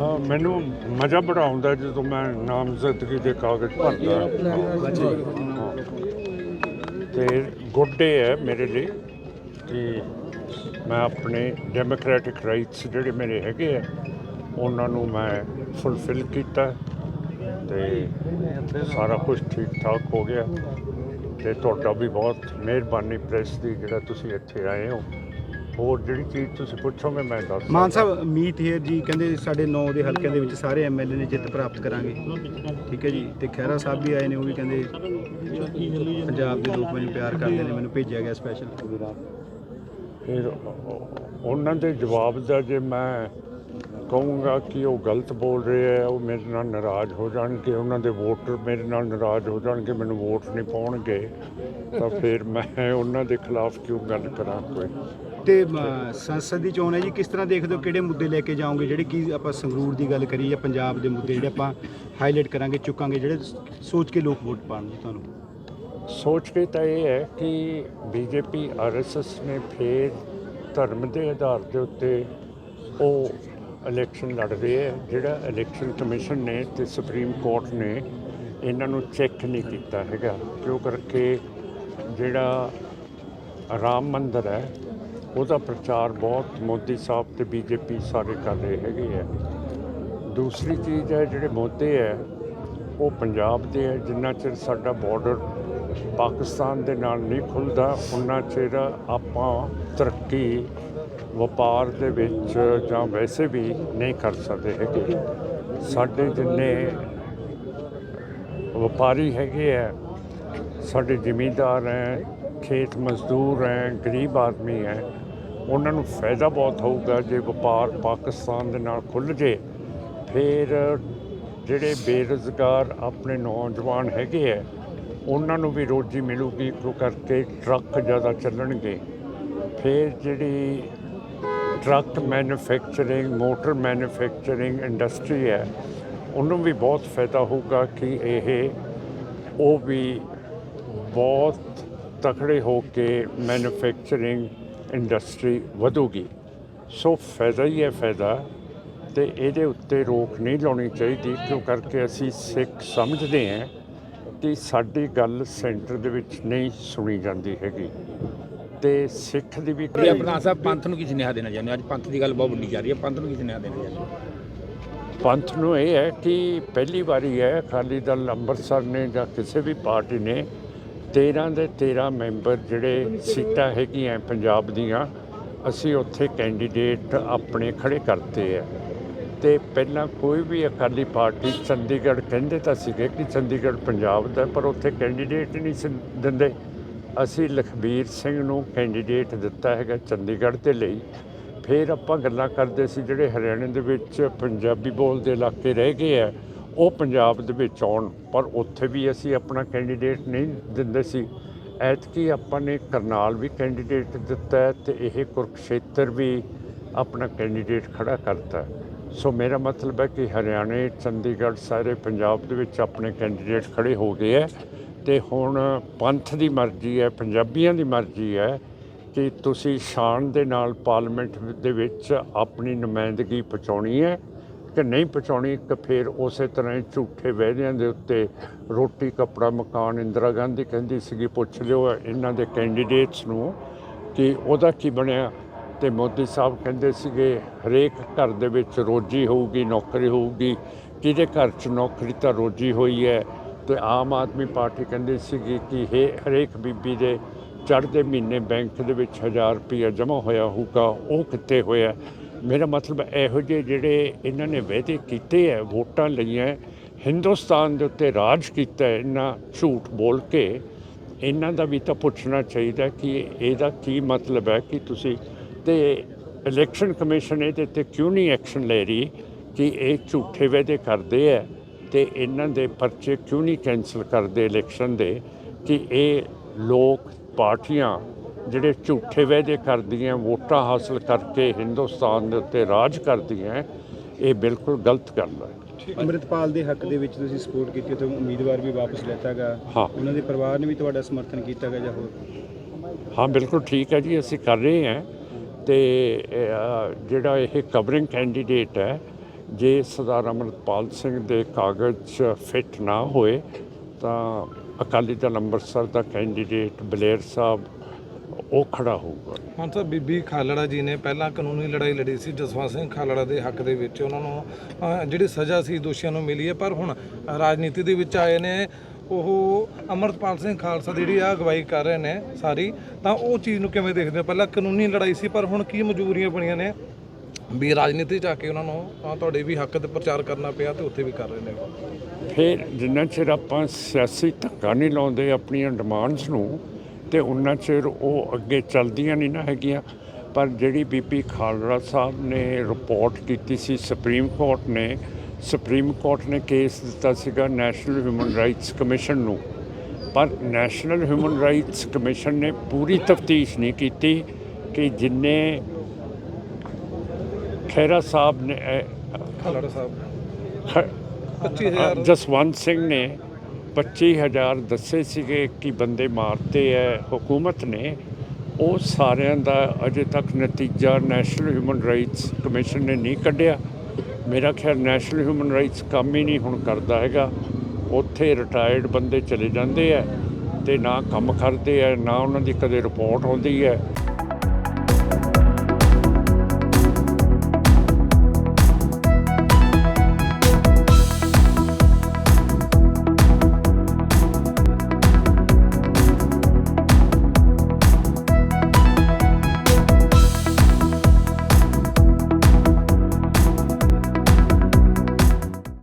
ਮੈਨੂੰ ਮਜ਼ਾ ਬੜਾ ਆਉਂਦਾ ਜਦੋਂ ਮੈਂ ਨਾਮਜ਼ਦਗੀ ਦੇ ਕਾਗਜ਼ ਭਰਦਾ। ਹਾਂ। ਤੇ ਗੁੱਡ ਡੇ ਹੈ ਮੇਰੇ ਲਈ ਕਿ ਮੈਂ ਆਪਣੇ ਡੈਮੋਕ੍ਰੈਟਿਕ ਰਾਈਟਸ ਜਿਹੜੇ ਮੇਰੇ ਹੈਗੇ ਆ ਉਹਨਾਂ ਨੂੰ ਮੈਂ ਫੁੱਲਫਿਲ ਕੀਤਾ ਤੇ ਸਾਰਾ ਕੁਝ ਠੀਕ ਠਾਕ ਹੋ ਗਿਆ। ਤੇ ਤੁਹਾਡਾ ਵੀ ਬਹੁਤ ਮਿਹਰਬਾਨੀ ਪ੍ਰੈਸ ਦੀ ਜਿਹੜਾ ਤੁਸੀਂ ਇੱਥੇ ਆਏ ਹੋ। ਹੋਰ ਜਿਹੜੀ ਚੀਜ਼ ਤੁਸੀਂ ਪੁੱਛੋਗੇ ਮੈਂ ਦੱਸ ਮਾਨ। ਸਾਹਿਬ ਮੀਤ ਹੇਰ ਜੀ ਕਹਿੰਦੇ ਸਾਡੇ 9 ਦੇ ਹਲਕਿਆਂ ਦੇ ਵਿੱਚ ਸਾਰੇ ਐਮਐਲਏ ਨੇ ਜਿੱਤ ਪ੍ਰਾਪਤ ਕਰਾਂਗੇ। ਠੀਕ ਹੈ ਜੀ? ਤੇ ਖਹਿਰਾ ਸਾਹਿਬ ਵੀ ਆਏ ਨੇ ਉਹ ਵੀ ਕਹਿੰਦੇ ਪੰਜਾਬ ਦੇ ਲੋਕ ਮੈਨੂੰ ਪਿਆਰ ਕਰਦੇ ਨੇ ਮੈਨੂੰ ਭੇਜਿਆ ਗਿਆ ਸਪੈਸ਼ਲ ਫਿਰ ਉਹ- ਉਹਨਾਂ ਦੇ ਜਵਾਬ ਦਾ ਜੇ ਮੈਂ ਕਹੂੰਗਾ ਕਿ ਉਹ ਗਲਤ ਬੋਲ ਰਹੇ ਆ ਉਹ ਮੇਰੇ ਨਾਲ ਨਾਰਾਜ਼ ਹੋ ਜਾਣਗੇ ਉਹਨਾਂ ਦੇ ਵੋਟਰ ਮੇਰੇ ਨਾਲ ਨਾਰਾਜ਼ ਹੋ ਜਾਣਗੇ ਮੈਨੂੰ ਵੋਟ ਨਹੀਂ ਪਾਉਣਗੇ ਤਾਂ ਫਿਰ ਮੈਂ ਉਹਨਾਂ ਦੇ ਖਿਲਾਫ ਕਿਉਂ ਗੱਲ ਕਰਾਂ ਕੋਈ? ਤੇ ਸੰਸਦ ਦੀ ਚੋਣ ਹੈ ਜੀ, ਕਿਸ ਤਰ੍ਹਾਂ ਦੇਖਦੇ ਹੋ, ਕਿਹੜੇ ਮੁੱਦੇ ਲੈ ਕੇ ਜਾਓਗੇ? ਜਿਹੜੇ ਕੀ ਆਪਾਂ ਸੰਗਰੂਰ ਦੀ ਗੱਲ ਕਰੀਏ ਜਾਂ ਪੰਜਾਬ ਦੇ ਮੁੱਦੇ, ਜਿਹੜੇ ਆਪਾਂ ਹਾਈਲਾਈਟ ਕਰਾਂਗੇ, ਚੁੱਕਾਂਗੇ, ਜਿਹੜੇ ਸੋਚ ਕੇ ਲੋਕ ਵੋਟ ਪਾਉਣਗੇ ਤੁਹਾਨੂੰ? ਸੋਚ ਕੇ ਤਾਂ ਇਹ ਹੈ ਕਿ ਬੀਜੇਪੀ ਆਰਐਸਐਸ ਨੇ ਫੇਰ ਧਰਮ ਦੇ ਆਧਾਰ ਦੇ ਉੱਤੇ ਉਹ ਇਲੈਕਸ਼ਨ ਲੜ ਰਹੇ ਹੈ। ਜਿਹੜਾ ਇਲੈਕਸ਼ਨ ਕਮਿਸ਼ਨ ਨੇ ਤੇ ਸੁਪਰੀਮ ਕੋਰਟ ਨੇ, ਇਹਨਾਂ ਨੂੰ ਚੈੱਕ ਨਹੀਂ ਕੀਤਾ ਹੈਗਾ। ਕਿਉਂ ਕਰਕੇ ਜਿਹੜਾ ਰਾਮ ਮੰਦਰ ਹੈ ਉਹਦਾ ਪ੍ਰਚਾਰ ਬਹੁਤ ਮੋਦੀ ਸਾਹਿਬ ਤੇ ਬੀਜੇਪੀ ਸਾਰੇ ਕਰ ਰਹੇ ਹੈਗੇ ਹੈ ਦੂਸਰੀ ਚੀਜ਼ ਹੈ, ਜਿਹੜੇ ਮੁੱਦੇ ਹੈ, ਉਹ ਪੰਜਾਬ ਦੇ ਹੈ। ਜਿੰਨਾ ਚਿਰ ਸਾਡਾ ਬਾਰਡਰ ਪਾਕਿਸਤਾਨ ਦੇ ਨਾਲ ਨਹੀਂ ਖੁੱਲਦਾ ਉਹਨਾਂ ਚਿਰ ਆਪਾਂ ਤਰੱਕੀ ਵਪਾਰ ਦੇ ਵਿੱਚ ਜਾਂ ਵੈਸੇ ਵੀ ਨਹੀਂ ਕਰ ਸਕਦੇ ਹੈਗੇ। ਸਾਡੇ ਜਿੰਨੇ ਵਪਾਰੀ ਹੈਗੇ ਹੈ ਸਾਡੇ ਜ਼ਿਮੀਂਦਾਰ ਹੈ, ਖੇਤ ਮਜ਼ਦੂਰ ਹੈ, ਗਰੀਬ ਆਦਮੀ ਹੈ ਉਹਨਾਂ ਨੂੰ ਫਾਇਦਾ ਬਹੁਤ ਹੋਊਗਾ ਜੇ ਵਪਾਰ ਪਾਕਿਸਤਾਨ ਦੇ ਨਾਲ ਖੁੱਲ੍ਹ ਜੇ। ਫਿਰ ਜਿਹੜੇ ਬੇਰੁਜ਼ਗਾਰ ਆਪਣੇ ਨੌਜਵਾਨ ਹੈਗੇ ਹੈ ਉਹਨਾਂ ਨੂੰ ਵੀ ਰੋਜੀ ਮਿਲੂਗੀ ਕਿਉਂ ਕਰਕੇ ਟਰੱਕ ਜ਼ਿਆਦਾ ਚੱਲਣਗੇ। ਫਿਰ ਜਿਹੜੀ truck manufacturing, motor manufacturing industry ਹੈ, ਉਹਨੂੰ ਵੀ ਬਹੁਤ ਫਾਇਦਾ ਹੋਊਗਾ ਕਿ ਇਹ, ਉਹ ਵੀ ਬਹੁਤ ਤਕੜੇ ਹੋ ਕੇ ਮੈਨੂਫੈਕਚਰਿੰਗ ਇੰਡਸਟਰੀ ਵਧੂਗੀ। ਸੋ ਫਾਇਦਾ ਹੀ ਹੈ ਫਾਇਦਾ ਤੇ ਇਹਦੇ ਉੱਤੇ ਰੋਕ ਨਹੀਂ ਲਾਉਣੀ ਚਾਹੀਦੀ ਕਿਉਂ ਕਰਕੇ ਅਸੀਂ ਸਿੱਖ ਸਮਝਦੇ ਹਾਂ ਕਿ ਸਾਡੀ ਗੱਲ ਸੈਂਟਰ ਦੇ ਵਿੱਚ ਨਹੀਂ ਸੁਣੀ ਜਾਂਦੀ ਹੈਗੀ। ਤੇ ਸਿੱਖ ਦੀ ਵੀ ਪ੍ਰਿਆ ਪ੍ਰਧਾਨ ਸਾਹਿਬ ਪੰਥ ਨੂੰ ਕੀ ਸੁਨੇਹਾ ਦੇਣਾ ਚਾਹੁੰਦੇ ਅੱਜ ਪੰਥ ਦੀ ਗੱਲ ਬਹੁਤ ਵੱਡੀ ਜਾ ਰਹੀ ਹੈ। ਪੰਥ ਨੂੰ ਕੀ ਸੁਨੇਹਾ ਦੇਣਾ ਚਾਹੁੰਦੇ ਪੰਥ ਨੂੰ ਇਹ ਹੈ ਕਿ ਪਹਿਲੀ ਵਾਰੀ ਹੈ ਅਕਾਲੀ ਦਲ ਅੰਮ੍ਰਿਤਸਰ ਨੇ ਜਾਂ ਕਿਸੇ ਵੀ ਪਾਰਟੀ ਨੇ 13 ਦੇ 13 ਮੈਂਬਰ ਜਿਹੜੇ ਸੀਟਾਂ ਹੈਗੀਆਂ ਪੰਜਾਬ ਦੀਆਂ, ਅਸੀਂ ਉੱਥੇ ਕੈਂਡੀਡੇਟ ਆਪਣੇ ਖੜੇ ਕਰਤੇ ਹੈ ਤੇ ਪਹਿਲਾਂ ਕੋਈ ਵੀ ਅਕਾਲੀ ਪਾਰਟੀ ਚੰਡੀਗੜ੍ਹ ਕਹਿੰਦੇ ਤਾਂ ਸੀਗੇ ਕਿ ਚੰਡੀਗੜ੍ਹ ਪੰਜਾਬ ਦਾ, ਪਰ ਉੱਥੇ ਕੈਂਡੀਡੇਟ ਨਹੀਂ ਸੀ ਦਿੰਦੇ। ਅਸੀਂ ਲਖਬੀਰ ਸਿੰਘ ਨੂੰ ਕੈਂਡੀਡੇਟ ਦਿੱਤਾ ਹੈਗਾ ਚੰਡੀਗੜ੍ਹ ਦੇ ਲਈ। ਫਿਰ ਆਪਾਂ ਗੱਲਾਂ ਕਰਦੇ ਸੀ ਜਿਹੜੇ ਹਰਿਆਣੇ ਦੇ ਵਿੱਚ ਪੰਜਾਬੀ ਬੋਲਦੇ ਇਲਾਕੇ ਰਹਿ ਗਏ ਆ ਉਹ ਪੰਜਾਬ ਦੇ ਵਿੱਚ ਆਉਣ, ਪਰ ਉੱਥੇ ਵੀ ਅਸੀਂ ਆਪਣਾ ਕੈਂਡੀਡੇਟ ਨਹੀਂ ਦਿੰਦੇ ਸੀ। ਐਤਕੀ ਆਪਾਂ ਨੇ ਕਰਨਾਲ ਵੀ ਕੈਂਡੀਡੇਟ ਦਿੱਤਾ ਹੈ ਤੇ ਇਹ ਕੁਰਕਸ਼ੇਤਰ ਵੀ ਆਪਣਾ ਕੈਂਡੀਡੇਟ ਖੜਾ ਕਰਤਾ ਸੋ ਮੇਰਾ ਮਤਲਬ ਹੈ ਕਿ ਹਰਿਆਣੇ, ਚੰਡੀਗੜ੍ਹ ਸਾਰੇ ਪੰਜਾਬ ਦੇ ਵਿੱਚ ਆਪਣੇ ਕੈਂਡੀਡੇਟ ਖੜੇ ਹੋ ਗਏ ਹੈ ਤੇ ਹੁਣ ਪੰਥ ਦੀ ਮਰਜ਼ੀ ਹੈ, ਪੰਜਾਬੀਆਂ ਦੀ ਮਰਜ਼ੀ ਹੈ ਕਿ ਤੁਸੀਂ ਸ਼ਾਨ ਦੇ ਨਾਲ ਪਾਰਲੀਮੈਂਟ ਦੇ ਵਿੱਚ ਆਪਣੀ ਨੁਮਾਇੰਦਗੀ ਪਹੁੰਚਾਉਣੀ ਹੈ। ਕਿ ਨਹੀਂ ਪਹੁੰਚਾਉਣੀ ਕਿ ਫਿਰ ਉਸੇ ਤਰ੍ਹਾਂ ਹੀ ਝੂਠੇ ਵਾਅਦਿਆਂ ਦੇ ਉੱਤੇ ਰੋਟੀ, ਕੱਪੜਾ, ਮਕਾਨ ਇੰਦਰਾ ਗਾਂਧੀ ਕਹਿੰਦੀ ਸੀਗੀ, ਪੁੱਛ ਲਿਓ ਇਹਨਾਂ ਦੇ ਕੈਂਡੀਡੇਟਸ ਨੂੰ ਕਿ ਉਹਦਾ ਕੀ ਬਣਿਆ। ਤੇ ਮੋਦੀ ਸਾਹਿਬ ਕਹਿੰਦੇ ਸੀਗੇ, ਹਰੇਕ ਘਰ ਦੇ ਵਿੱਚ ਰੋਜੀ ਹੋਊਗੀ, ਨੌਕਰੀ ਹੋਊਗੀ। ਜਿਹਦੇ ਘਰ 'ਚ ਨੌਕਰੀ ਤਾਂ ਰੋਜੀ ਹੋਈ ਹੈ? ਤੇ ਆਮ ਆਦਮੀ ਪਾਰਟੀ ਕਹਿੰਦੀ ਸੀਗੀ ਕਿ ਇਹ ਹਰੇਕ ਬੀਬੀ ਦੇ ਚੜ੍ਹਦੇ ਮਹੀਨੇ ਬੈਂਕ ਦੇ ਵਿੱਚ 1000 ਰੁਪਇਆ ਜਮ੍ਹਾਂ ਹੋਇਆ ਹੋਊਗਾ, ਉਹ ਕਿੱਥੇ ਹੋਇਆ? ਮੇਰਾ ਮਤਲਬ ਇਹੋ ਜਿਹੇ ਜਿਹੜੇ ਇਹਨਾਂ ਨੇ ਵਾਅਦੇ ਕੀਤੇ ਹੈ ਵੋਟਾਂ ਲਈਆਂ, ਹਿੰਦੁਸਤਾਨ ਦੇ ਉੱਤੇ ਰਾਜ ਕੀਤਾ ਹੈ ਇਹਨਾਂ ਝੂਠ ਬੋਲ ਕੇ, ਇਹਨਾਂ ਦਾ ਵੀ ਤਾਂ ਪੁੱਛਣਾ ਚਾਹੀਦਾ ਕਿ ਇਹਦਾ ਕੀ ਮਤਲਬ ਹੈ ਕਿ ਤੁਸੀਂ ਤੇ ਇਲੈਕਸ਼ਨ ਕਮਿਸ਼ਨ ਇਹਦੇ ਤੇ ਕਿਉਂ ਨਹੀਂ ਐਕਸ਼ਨ ਲੈ ਰਹੀ ਕਿ ਇਹ ਝੂਠੇ ਵਾਅਦੇ ਕਰਦੇ ਹੈ ਤੇ ਇਹਨਾਂ ਦੇ ਪਰਚੇ ਕਿਉਂ ਨਹੀਂ ਕੈਨਸਲ ਕਰਦੇ ਇਲੈਕਸ਼ਨ ਦੇ ਕਿ ਇਹ ਲੋਕ, ਪਾਰਟੀਆਂ ਜਿਹੜੇ ਝੂਠੇ ਵਾਅਦੇ ਕਰਦੀਆਂ ਵੋਟਾਂ ਹਾਸਲ ਕਰਕੇ ਹਿੰਦੁਸਤਾਨ ਦੇ ਉੱਤੇ ਰਾਜ ਕਰਦੀਆਂ ਇਹ ਬਿਲਕੁਲ ਗਲਤ ਗੱਲ ਹੈ। ਅੰਮ੍ਰਿਤਪਾਲ ਦੇ ਹੱਕ ਦੇ ਵਿੱਚ ਤੁਸੀਂ ਸਪੋਰਟ ਕੀਤੀ ਤੇ ਉਮੀਦਵਾਰ ਵੀ ਵਾਪਸ ਲੈਤਾਗਾ। ਉਹਨਾਂ ਦੇ ਪਰਿਵਾਰ ਨੇ ਵੀ ਤੁਹਾਡਾ ਸਮਰਥਨ ਕੀਤਾਗਾ ਜਾਂ ਹੋਰ? ਹਾਂ ਬਿਲਕੁਲ ਠੀਕ ਹੈ ਜੀ ਅਸੀਂ ਕਰ ਰਹੇ ਹਾਂ। ਤੇ ਜਿਹੜਾ ਇਹ ਕਵਰਿੰਗ ਕੈਂਡੀਡੇਟ ਹੈ ਜੇ ਸਰਦਾਰ ਅਮਰਪਾਲ ਸਿੰਘ ਦੇ ਕਾਗਜ਼ ਫਿੱਟ ਨਾ ਹੋਏ ਤਾਂ ਅਕਾਲੀ ਦਲ ਅੰਮ੍ਰਿਤਸਰ ਦਾ ਕੈਂਡੀਡੇਟ ਬਲੇਰ ਸਾਹਿਬ ਉਹ ਖੜਾ ਹੋਊਗਾ। ਹੁਣ ਤਾਂ ਬੀਬੀ ਖਾਲੜਾ ਜੀ ਨੇ ਪਹਿਲਾਂ ਕਾਨੂੰਨੀ ਲੜਾਈ ਲੜੀ ਸੀ ਜਸਵੰਤ ਸਿੰਘ ਖਾਲੜਾ ਦੇ ਹੱਕ ਦੇ ਵਿੱਚ ਉਹਨਾਂ ਨੂੰ ਅਹ, ਜਿਹੜੀ ਸਜ਼ਾ ਸੀ ਦੋਸ਼ੀਆਂ ਨੂੰ ਮਿਲੀ ਹੈ ਪਰ ਹੁਣ ਰਾਜਨੀਤੀ ਦੇ ਵਿੱਚ ਆਏ ਨੇ ਉਹ ਅਮਰਪਾਲ ਸਿੰਘ ਖਾਲਸਾ ਦੀ ਜਿਹੜੀ ਆ ਅਗਵਾਈ ਕਰ ਰਹੇ ਨੇ ਸਾਰੀ ਤਾਂ ਉਹ ਚੀਜ਼ ਨੂੰ ਕਿਵੇਂ ਦੇਖਦੇ ਹੋ? ਪਹਿਲਾਂ ਕਾਨੂੰਨੀ ਲੜਾਈ ਸੀ ਪਰ ਹੁਣ ਕੀ ਮਜਬੂਰੀਆਂ ਬਣੀਆਂ ਨੇ? ਵੀ ਰਾਜਨੀਤੀ ਚ ਆ ਕੇ ਉਹਨਾਂ ਨੂੰ ਅਹ, ਤੁਹਾਡੇ ਵੀ ਹੱਕ ਤੇ ਪ੍ਰਚਾਰ ਕਰਨਾ ਪਿਆ ਤੇ ਉੱਥੇ ਵੀ ਕਰ ਰਹੇ ਨੇ ਫਿਰ ਜਿੰਨਾ ਚਿਰ ਆਪਾਂ ਸਿਆਸੀ ਧੱਕਾ ਨਹੀਂ ਲਾਉਂਦੇ ਆਪਣੀਆਂ ਡਿਮਾਂਡਸ ਨੂੰ ਤੇ ਉਨਾ ਚਿਰ ਉਹ ਅੱਗੇ ਚੱਲਦੀਆਂ ਨਹੀਂ ਨਾ ਹੈਗੀਆਂ। ਪਰ ਜਿਹੜੀ ਬੀਪੀ ਖਾਲੜਾ ਸਾਹਿਬ ਨੇ ਰਿਪੋਰਟ ਕੀਤੀ ਸੀ ਸੁਪਰੀਮ ਕੋਰਟ ਨੇ ਸੁਪਰੀਮ ਕੋਰਟ ਨੇ ਕੇਸ ਦਿੱਤਾ ਸੀਗਾ ਨੈਸ਼ਨਲ ਹਿਊਮਨ ਰਾਈਟਸ ਕਮਿਸ਼ਨ ਨੂੰ। ਪਰ ਨੈਸ਼ਨਲ ਹਿਊਮਨ ਰਾਈਟਸ ਕਮਿਸ਼ਨ ਨੇ ਪੂਰੀ ਤਫਤੀਸ਼ ਨਹੀਂ ਕੀਤੀ ਕਿ ਜਿੰਨੇ ਖੈਰਾ ਸਾਹਿਬ ਨੇ ਖਾਲੜਾ ਸਾਹਿਬ ਖ- 25000 ਜਸਵੰਤ ਸਿੰਘ ਨੇ 25000 ਦੱਸੇ ਸੀਗੇ ਕਿ ਬੰਦੇ ਮਾਰਤੇ ਐ। ਹਕੂਮਤ ਨੇ ਉਹ ਸਾਰਿਆਂ ਦਾ ਅਜੇ ਤੱਕ ਨਤੀਜਾ ਨੈਸ਼ਨਲ ਹਿਊਮਨ ਰਾਈਟਸ ਕਮਿਸ਼ਨ ਨੇ ਨਹੀਂ ਕੱਢਿਆ। ਮੇਰਾ ਖਿਆਲ ਨੈਸ਼ਨਲ ਹਿਊਮਨ ਰਾਈਟਸ ਕੰਮ ਹੀ ਨਹੀਂ ਹੁਣ ਕਰਦਾ ਹੈਗਾ। ਉੱਥੇ ਰਿਟਾਇਰਡ ਬੰਦੇ ਚਲੇ ਜਾਂਦੇ ਐ ਤੇ ਨਾ ਕੰਮ ਕਰਦੇ ਐ, ਨਾ ਉਹਨਾਂ ਦੀ ਕਦੇ ਰਿਪੋਰਟ ਆਉਂਦੀ ਐ।